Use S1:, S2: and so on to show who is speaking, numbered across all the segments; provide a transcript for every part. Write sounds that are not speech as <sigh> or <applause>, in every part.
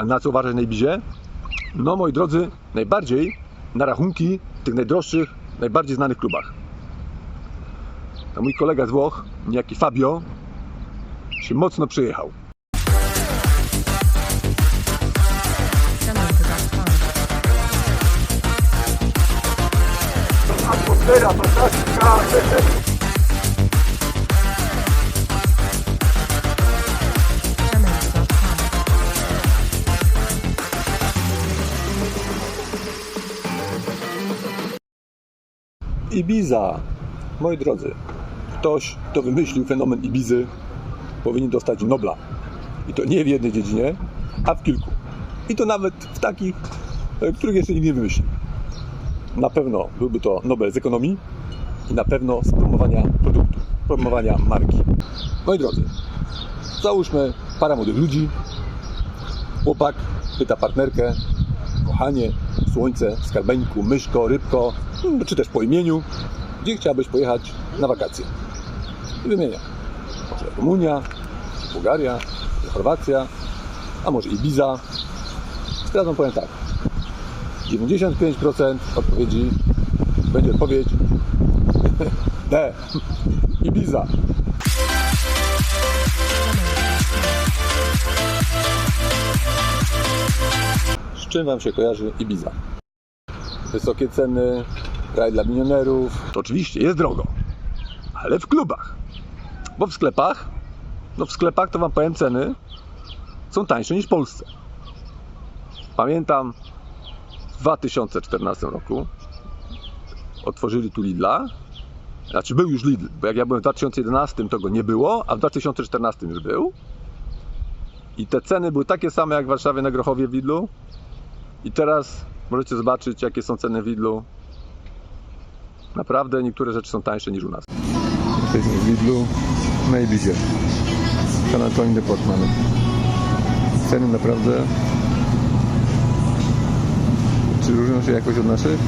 S1: A na co uważać na Ibizie? No moi drodzy, najbardziej na rachunki w tych najdroższych, najbardziej znanych klubach. A mój kolega z Włoch, niejaki Fabio, się mocno przejechał. Atmosfera fantastyczna. Ibiza. Moi drodzy, ktoś, kto wymyślił fenomen Ibizy, powinien dostać Nobla. I to nie w jednej dziedzinie, a w kilku. I to nawet w takich, e, których jeszcze nikt nie wymyślił. Na pewno byłby to Nobel z ekonomii i na pewno z promowania produktu, promowania marki. Moi drodzy, załóżmy para młodych ludzi. Chłopak pyta partnerkę, kochanie, słońce, skarbeńku, myszko, rybko, mm, czy też po imieniu, gdzie chciałabyś pojechać na wakacje. I wymienia. Może Rumunia, Bułgaria, Chorwacja, a może Ibiza. Wam powiem tak. 95% odpowiedzi będzie odpowiedź D. <laughs> Ibiza. Czym Wam się kojarzy Ibiza? Wysokie ceny, raj dla milionerów. Oczywiście, jest drogo, ale w klubach. Bo w sklepach, no w sklepach to Wam powiem ceny są tańsze niż w Polsce. Pamiętam w 2014 roku otworzyli tu Lidla. Znaczy był już Lidl, bo jak ja byłem w 2011 to go nie było, a w 2014 już był. I te ceny były takie same jak w Warszawie na Grochowie w Lidlu. I teraz możecie zobaczyć jakie są ceny w Lidlu. Naprawdę niektóre rzeczy są tańsze niż u nas. Jesteśmy w Lidlu na Ibizie. San Antonio de Portman. Ceny naprawdę czy różnią się jakoś od naszych?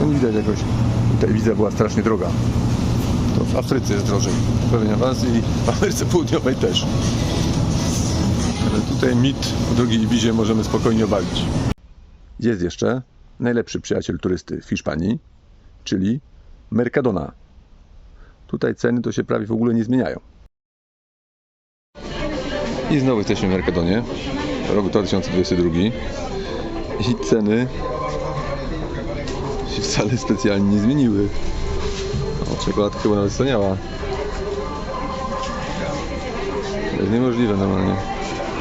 S1: No nie widać jakoś. Ta Ibiza była strasznie droga. To w Afryce jest drożej. Pewnie w Azji i w Ameryce Południowej też. Ale tutaj mit o drogiej Ibizie możemy spokojnie obalić. Jest jeszcze najlepszy przyjaciel turysty w Hiszpanii, czyli Mercadona. Tutaj ceny to się prawie w ogóle nie zmieniają. I znowu jesteśmy w Mercadonie, rok 2022 i ceny się wcale specjalnie nie zmieniły. O, czekoladka chyba nawet staniała. To jest niemożliwe normalnie.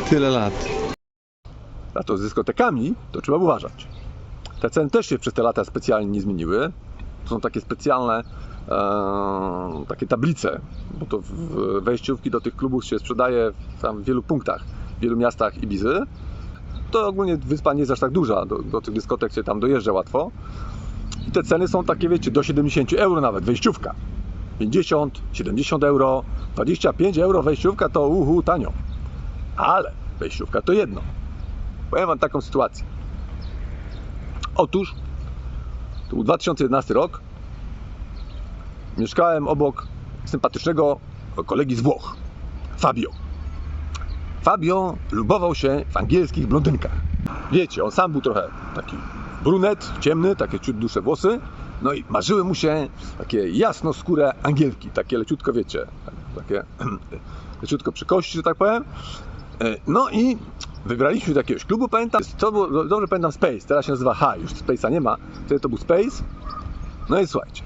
S1: Tyle lat. A to z dyskotekami to trzeba uważać. Te ceny też się przez te lata specjalnie nie zmieniły. To są takie specjalne e, takie tablice, bo to w wejściówki do tych klubów się sprzedaje tam w wielu punktach, w wielu miastach Ibizy. To ogólnie wyspa nie jest aż tak duża, do, do tych dyskotek się tam dojeżdża łatwo. I te ceny są takie, wiecie, do 70 euro nawet, wejściówka. 50, 70 euro, 25 euro wejściówka to uhu, tanio. Ale wejściówka to jedno. Powiem Wam taką sytuację. Otóż, to był 2011 rok, mieszkałem obok sympatycznego kolegi z Włoch, Fabio. Fabio lubował się w angielskich blondynkach. Wiecie, on sam był trochę taki brunet, ciemny, takie ciut dłuższe włosy. No i marzyły mu się takie jasnoskóre angielki, takie leciutko, wiecie, takie <clears throat> leciutko przy kości, że tak powiem. E, No i wybraliśmy do jakiegoś klubu, pamiętam, to było, dobrze pamiętam Space, teraz się nazywa High, już Space'a nie ma, wtedy to był Space. No i słuchajcie,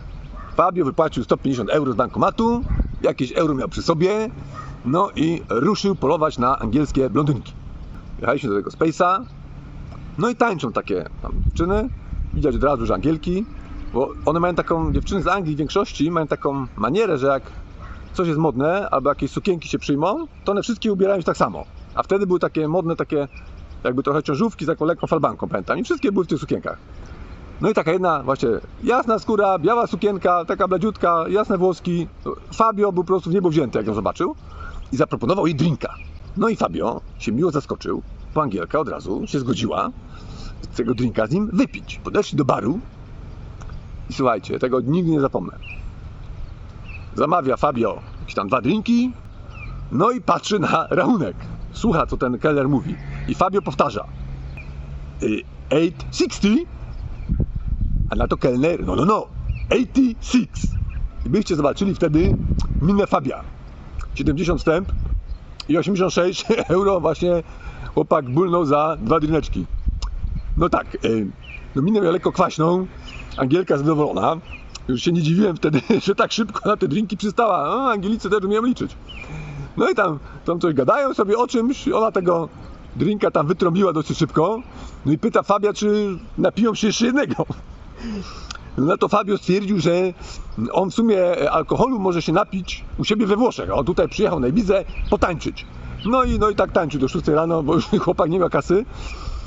S1: Fabio wypłacił 150 euro z bankomatu, jakieś euro miał przy sobie, no i ruszył polować na angielskie blondynki. Jechaliśmy do tego Space'a, no i tańczą takie tam dziewczyny, widać od razu, że angielki, bo one mają taką, dziewczyny z Anglii w większości mają taką manierę, że jak coś jest modne, albo jakieś sukienki się przyjmą, to one wszystkie ubierają się tak samo. A wtedy były takie modne, takie jakby trochę ciążówki z taką lekką falbanką, pamiętam. I wszystkie były w tych sukienkach. No i taka jedna właśnie jasna skóra, biała sukienka, taka bladziutka, jasne włoski. Fabio był po prostu w niebo wzięty, jak ją zobaczył i zaproponował jej drinka. No i Fabio się miło zaskoczył, bo Angielka od razu się zgodziła tego drinka z nim wypić. Podeszli do baru i słuchajcie, tego nigdy nie zapomnę. Zamawia Fabio jakieś tam dwa drinki, no i patrzy na rachunek. Słucha, co ten keller mówi. I Fabio powtarza. Y, 860? A na to kelner, no, no, no, 86. I byście zobaczyli wtedy minę Fabia. 70 wstęp i 86 <laughs> euro właśnie chłopak bulnął za dwa drineczki. No tak, y, no minę miał lekko kwaśną, Angielka zadowolona. Już się nie dziwiłem wtedy, <laughs> że tak szybko na te drinki przystała. No, Angielicy też umieją liczyć. No i tam, tam coś gadają sobie o czymś, ona tego drinka tam wytrąbiła dosyć szybko. No i pyta Fabia, czy napiją się jeszcze jednego. No to Fabio stwierdził, że on w sumie alkoholu może się napić u siebie we Włoszech. On tutaj przyjechał na Ibizę potańczyć. No i, no i tak tańczył do 6 rano, bo już <laughs> chłopak nie miał kasy.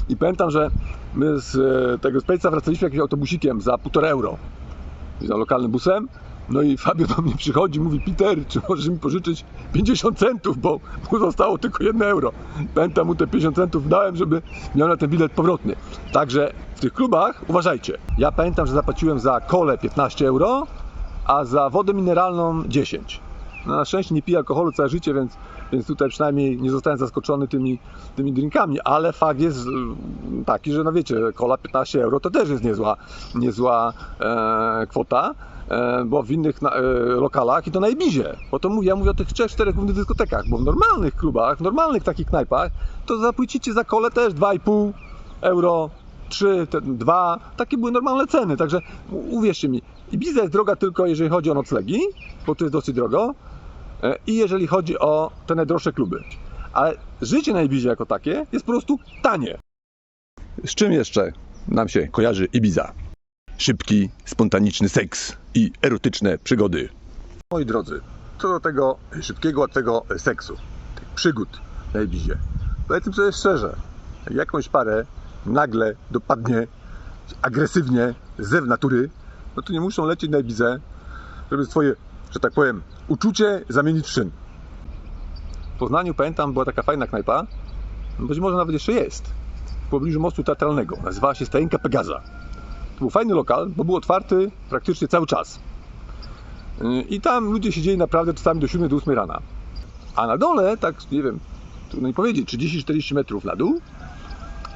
S1: I pamiętam, że my z e, tego Spejca wracaliśmy jakimś autobusikiem za 1,5 euro. Za lokalnym busem. No i Fabio do mnie przychodzi, mówi Peter, czy możesz mi pożyczyć 50 centów, bo mu zostało tylko 1 euro. Pamiętam mu te 50 centów dałem, żeby miał na ten bilet powrotny. Także w tych klubach uważajcie. Ja pamiętam, że zapłaciłem za kole 15 euro, a za wodę mineralną 10. No na szczęście nie piję alkoholu całe życie, więc, więc tutaj przynajmniej nie zostałem zaskoczony tymi, tymi drinkami, ale fakt jest mm, taki, że no wiecie, kola 15 euro to też jest niezła, niezła e, kwota, bo w innych e, lokalach i to na Ibizie, bo to mówię, ja mówię o tych trzech, czterech głównych dyskotekach, bo w normalnych klubach, w normalnych takich knajpach, to zapłacicie za kolę też 2,5 euro, 3, te, 2, takie były normalne ceny, także uwierzcie mi, Ibiza jest droga tylko jeżeli chodzi o noclegi, bo to jest dosyć drogo, e, i jeżeli chodzi o te najdroższe kluby. Ale życie na Ibizie jako takie jest po prostu tanie. Z czym jeszcze nam się kojarzy Ibiza? Szybki, spontaniczny seks i erotyczne przygody. Moi drodzy, co do tego szybkiego, łatwego seksu, tych przygód na Ibizie, powiedzmy sobie szczerze, jak jakąś parę nagle dopadnie agresywnie zew natury, no to nie muszą lecieć na Ibizę, żeby swoje, że tak powiem, uczucie zamienić w czyn. W Poznaniu, pamiętam, była taka fajna knajpa, być może nawet jeszcze jest, w pobliżu mostu teatralnego. Nazywała się Stajenka Pegaza. Był fajny lokal, bo był otwarty praktycznie cały czas. I tam ludzie siedzieli naprawdę czasami do 7 do 8 rana. A na dole, tak nie wiem, trudno mi powiedzieć, 30-40 metrów na dół,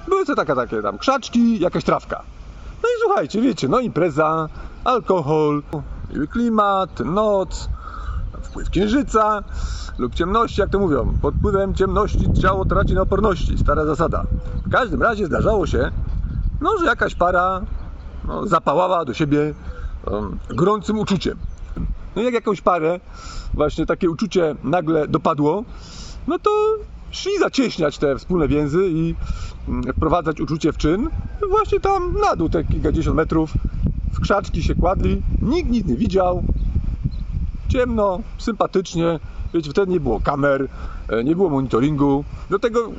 S1: były to takie, takie tam krzaczki, jakaś trawka. No i słuchajcie, wiecie, no impreza, alkohol, klimat, noc, wpływ księżyca lub ciemności, jak to mówią. Pod wpływem ciemności ciało traci na oporności, stara zasada. W każdym razie zdarzało się, no, że jakaś para no, zapałała do siebie um, gorącym uczuciem. No jak jakąś parę właśnie takie uczucie nagle dopadło, no to szli zacieśniać te wspólne więzy i mm, wprowadzać uczucie w czyn. Właśnie tam na dół te kilkadziesiąt metrów w krzaczki się kładli, nikt nic nie widział, ciemno, sympatycznie. Wiecie, wtedy nie było kamer, e, nie było monitoringu. Do tego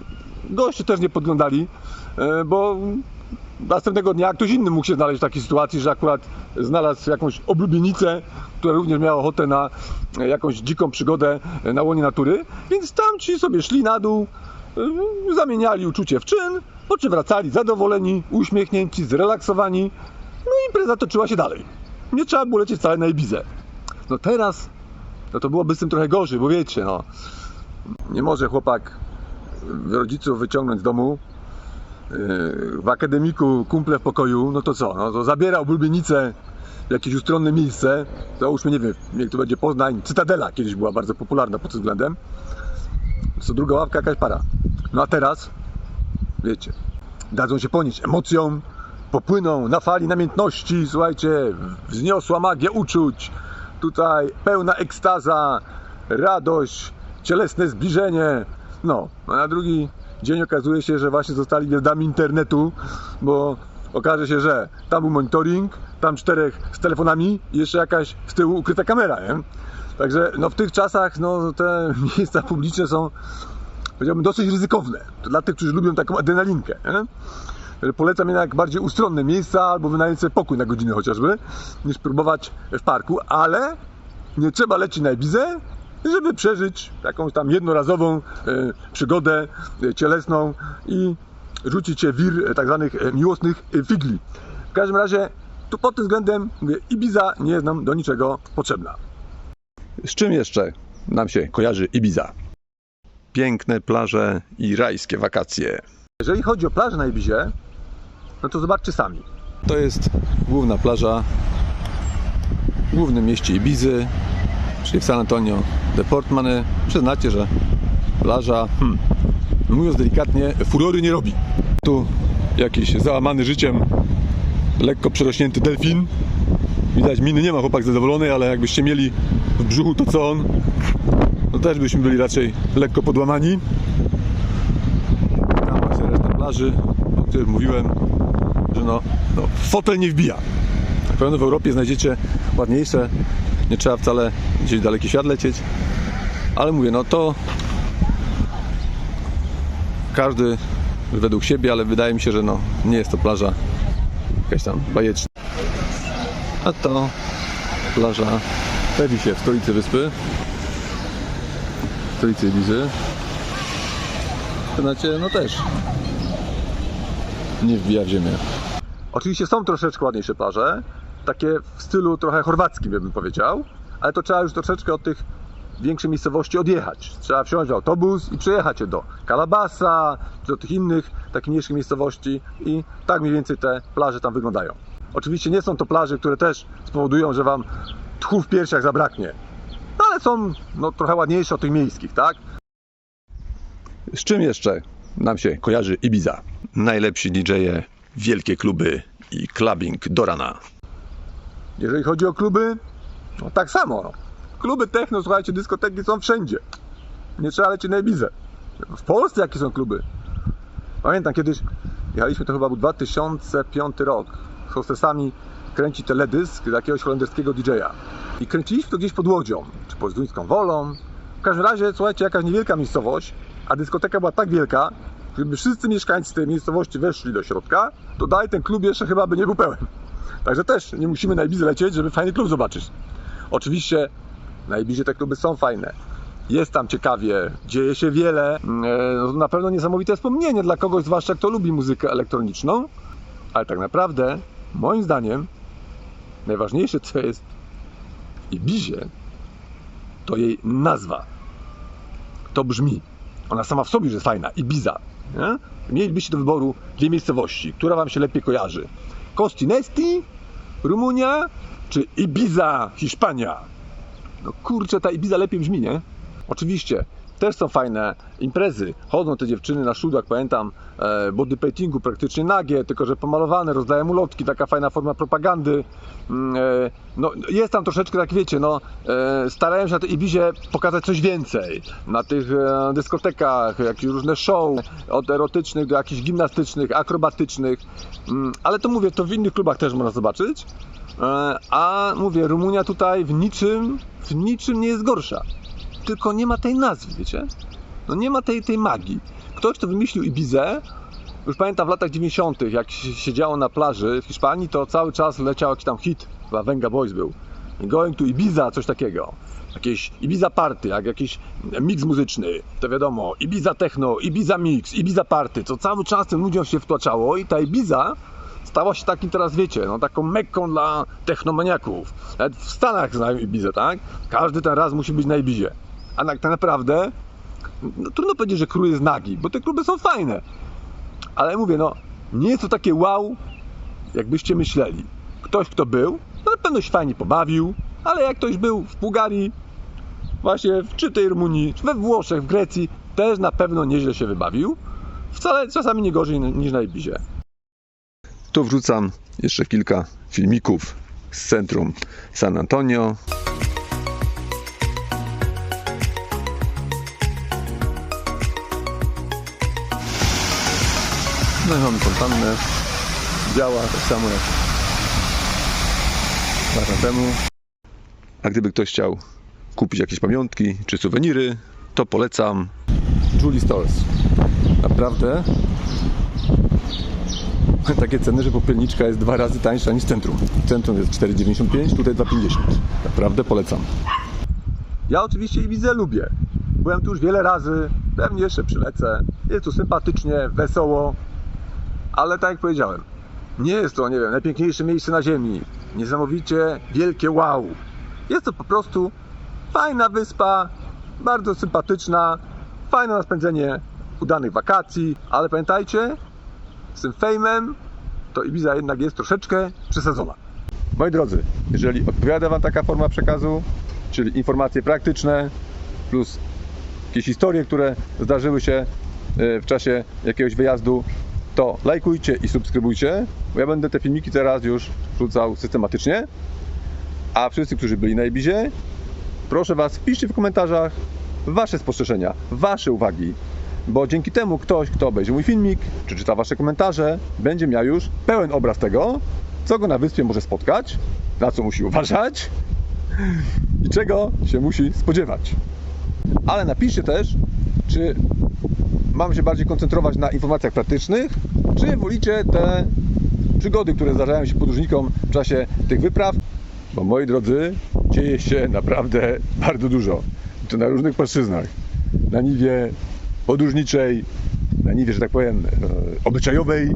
S1: goście też nie podglądali, e, bo następnego dnia ktoś inny mógł się znaleźć w takiej sytuacji, że akurat znalazł jakąś oblubienicę, która również miała ochotę na e, jakąś dziką przygodę e, na łonie natury, więc tam ci sobie szli na dół, e, zamieniali uczucie w czyn, po czym wracali zadowoleni, uśmiechnięci, zrelaksowani, no i impreza toczyła się dalej. Nie trzeba było lecieć wcale na Ibizę. No teraz, no to byłoby z tym trochę gorzej, bo wiecie, no, nie może chłopak rodziców wyciągnąć z domu, w akademiku kumple w pokoju, no to co, no to zabiera ulubienicę w jakieś ustronne miejsce, załóżmy, nie wiem, niech to będzie Poznań, Cytadela kiedyś była bardzo popularna pod tym względem, co druga ławka jakaś para. No a teraz, wiecie, dadzą się ponieść emocjom, popłyną na fali namiętności, słuchajcie, wzniosła magia uczuć, tutaj pełna ekstaza, radość, cielesne zbliżenie. No, a na drugi dzień okazuje się, że właśnie zostali gwiazdami internetu, bo okaże się, że tam był monitoring, tam czterech z telefonami i jeszcze jakaś z tyłu ukryta kamera, nie? Także no, w tych czasach no, te <laughs> miejsca publiczne są powiedziałbym dosyć ryzykowne. Dla tych, którzy lubią taką adrenalinkę. Nie? Polecam jednak bardziej ustronne miejsca albo wynająć sobie pokój na godzinę chociażby, niż próbować w parku, ale nie trzeba lecieć na Ibizę, żeby przeżyć jakąś tam jednorazową e, przygodę e, cielesną i rzucić się wir e, tak zwanych miłosnych figli. W każdym razie, tu pod tym względem mówię, Ibiza nie jest nam do niczego potrzebna. Z czym jeszcze nam się kojarzy Ibiza? piękne plaże i rajskie wakacje. Jeżeli chodzi o plażę na Ibizie, no to zobaczcie sami. To jest główna plaża w głównym mieście Ibizy, czyli w San Antonio de Portmany. Przyznacie, że plaża, hmm, mówiąc delikatnie, furory nie robi. Tu jakiś załamany życiem, lekko przerośnięty delfin. Widać, miny nie ma chłopak zadowolony, ale jakbyście mieli w brzuchu to co on, no też byśmy byli raczej lekko podłamani. Tam właśnie reszta plaży, o których mówiłem, że no, no fotel nie wbija. Na pewno w Europie znajdziecie ładniejsze, nie trzeba wcale gdzieś w daleki świat lecieć, ale mówię, no to każdy według siebie, ale wydaje mi się, że no, nie jest to plaża jakaś tam bajeczna. A to plaża w w stolicy wyspy, w stolicy Ibizy. Znacie, no też nie wbija w ziemię. Oczywiście są troszeczkę ładniejsze plaże, takie w stylu trochę chorwackim bym powiedział, ale to trzeba już troszeczkę od tych większych miejscowości odjechać. Trzeba wsiąść w autobus i przejechać się do Calabasa, czy do tych innych takich mniejszych miejscowości i tak mniej więcej te plaże tam wyglądają. Oczywiście nie są to plaże, które też spowodują, że Wam tchu w piersiach zabraknie, ale są no, trochę ładniejsze od tych miejskich, tak? Z czym jeszcze nam się kojarzy Ibiza? Najlepsi DJ-e, wielkie kluby i clubbing do rana. Jeżeli chodzi o kluby, no tak samo. No. Kluby techno, słuchajcie, dyskoteki są wszędzie. Nie trzeba lecieć na Ibizę. W Polsce jakie są kluby? Pamiętam kiedyś, jechaliśmy, to chyba był 2005 rok, z hostesami kręci teledysk z jakiegoś holenderskiego DJ-a. I kręciliśmy to gdzieś pod Łodzią, czy pod Zduńską Wolą. W każdym razie, słuchajcie, jakaś niewielka miejscowość, a dyskoteka była tak wielka, gdyby wszyscy mieszkańcy tej miejscowości weszli do środka, to dalej ten klub jeszcze chyba by nie był pełen. Także też nie musimy na Ibizę lecieć, żeby fajny klub zobaczyć. Oczywiście na Ibizie te kluby są fajne. Jest tam ciekawie, dzieje się wiele. E, no, Na pewno niesamowite wspomnienie dla kogoś, zwłaszcza kto lubi muzykę elektroniczną. Ale tak naprawdę, moim zdaniem, najważniejsze co jest w Ibizie, to jej nazwa. To brzmi. Ona sama w sobie już jest fajna. Ibiza. Nie? Mielibyście do wyboru dwie miejscowości. Która Wam się lepiej kojarzy? Costinesti, Rumunia, czy Ibiza, Hiszpania? No kurczę, ta Ibiza lepiej brzmi, nie? Oczywiście, też są fajne imprezy. Chodzą te dziewczyny na szudach, pamiętam, e, bodypaintingu praktycznie nagie, tylko że pomalowane, rozdają ulotki, taka fajna forma propagandy. Mm, e, no, jest tam troszeczkę, tak wiecie, no, e, starałem się na tej Ibizie pokazać coś więcej. Na tych dyskotekach, jakieś różne show, od erotycznych do jakichś gimnastycznych, akrobatycznych. Mm, ale to mówię, to w innych klubach też można zobaczyć. A mówię, Rumunia tutaj w niczym, w niczym nie jest gorsza. Tylko nie ma tej nazwy, wiecie? No nie ma tej, tej magii. Ktoś, kto wymyślił Ibizę, już pamiętam w latach 90., jak siedziało na plaży w Hiszpanii, to cały czas leciał jakiś tam hit, chyba Venga Boys był. Going to Ibiza, coś takiego. Jakieś Ibiza Party, jak jakiś mix muzyczny, to wiadomo, Ibiza Techno, Ibiza Mix, Ibiza Party, co cały czas tym ludziom się wtłaczało i ta Ibiza stała się takim teraz, wiecie, no taką mekką dla technomaniaków. Nawet w Stanach znają Ibizę, tak? Każdy ten raz musi być na Ibizie. A tak naprawdę, no, trudno powiedzieć, że król jest nagi, bo te kluby są fajne. Ale mówię, no, nie jest to takie wow, jakbyście myśleli. Ktoś, kto był, no na pewno się fajnie pobawił, ale jak ktoś był w Bułgarii, właśnie w czy tej Rumunii, czy we Włoszech, w Grecji, też na pewno nieźle się wybawił. Wcale czasami nie gorzej niż na Ibizie. Tu wrzucam jeszcze kilka filmików z centrum San Antonio. No i mamy fontannę. Działa tak samo jak lata temu. A gdyby ktoś chciał kupić jakieś pamiątki czy suweniry, to polecam Julie Stores. Naprawdę <laughs> takie ceny, że popielniczka jest dwa razy tańsza niż centrum. Centrum jest 4,95, tutaj 2,50. Naprawdę polecam. Ja oczywiście Ibizę lubię. Byłem tu już wiele razy, pewnie jeszcze przylecę. Jest tu sympatycznie, wesoło, ale tak jak powiedziałem, nie jest to, nie wiem, najpiękniejsze miejsce na ziemi. Niesamowicie wielkie wow. Jest to po prostu fajna wyspa, bardzo sympatyczna, fajne na spędzenie udanych wakacji, ale pamiętajcie, z tym fejmem to Ibiza jednak jest troszeczkę przesadzona. Moi drodzy, jeżeli odpowiada Wam taka forma przekazu, czyli informacje praktyczne plus jakieś historie, które zdarzyły się e, w czasie jakiegoś wyjazdu, to lajkujcie i subskrybujcie, bo ja będę te filmiki teraz już wrzucał systematycznie. A wszyscy, którzy byli na Ibizie, proszę Was, wpiszcie w komentarzach Wasze spostrzeżenia, Wasze uwagi, bo dzięki temu ktoś, kto obejrzy mój filmik, czy czyta Wasze komentarze, będzie miał już pełen obraz tego, co go na wyspie może spotkać, na co musi uważać i czego się musi spodziewać. Ale napiszcie też, czy mam się bardziej koncentrować na informacjach praktycznych, czy wolicie te przygody, które zdarzają się podróżnikom w czasie tych wypraw, bo moi drodzy, dzieje się naprawdę bardzo dużo. I to na różnych płaszczyznach. Na niwie podróżniczej, na niwie, że tak powiem, e, obyczajowej,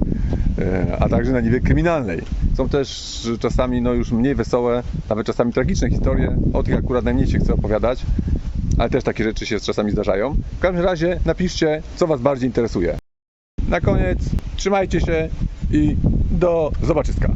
S1: e, a także na niwie kryminalnej. Są też czasami no, już mniej wesołe, nawet czasami tragiczne historie. O tych akurat najmniej się chce opowiadać, ale też takie rzeczy się czasami zdarzają. W każdym razie napiszcie, co Was bardziej interesuje. Na koniec, trzymajcie się i do zobaczyska.